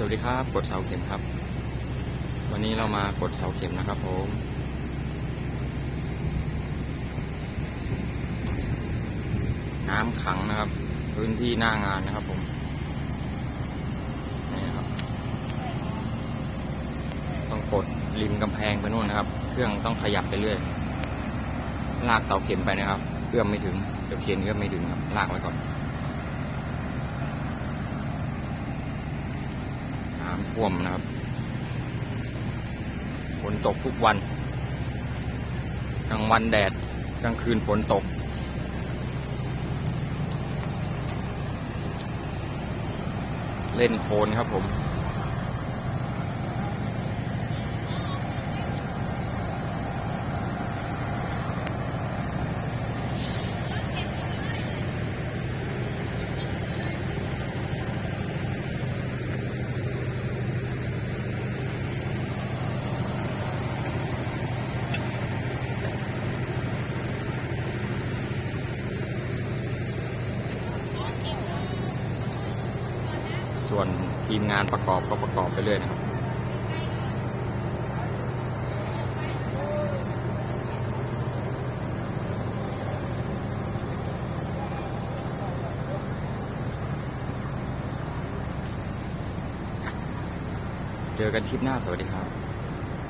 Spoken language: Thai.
สวัสดีครับ กดเสาเข็มครับ วันนี้เรามากดเสาเข็มนะครับผม น้ำขังนะครับ พื้นที่หน้างานนะครับผมนี่ครับ ต้องกดริมกำแพงไปนู่นนะครับ เครื่องต้องขยับไปเรื่อยลากเสาเข็มไปนะครับเอื้อมไม่ถึงเดี๋ยวเขียนเอื้อมไม่ถึงครับลากไว้ก่อนำท่วมนะครับฝนตกทุกวันกลางวันแดดกลางคืนฝนตก เล่นโคลนครับผม ส่วนทีมงานประกอบก็ประกอบไปเรื่อยนะครับเจอกันทริปหน้า สวัสดีครับ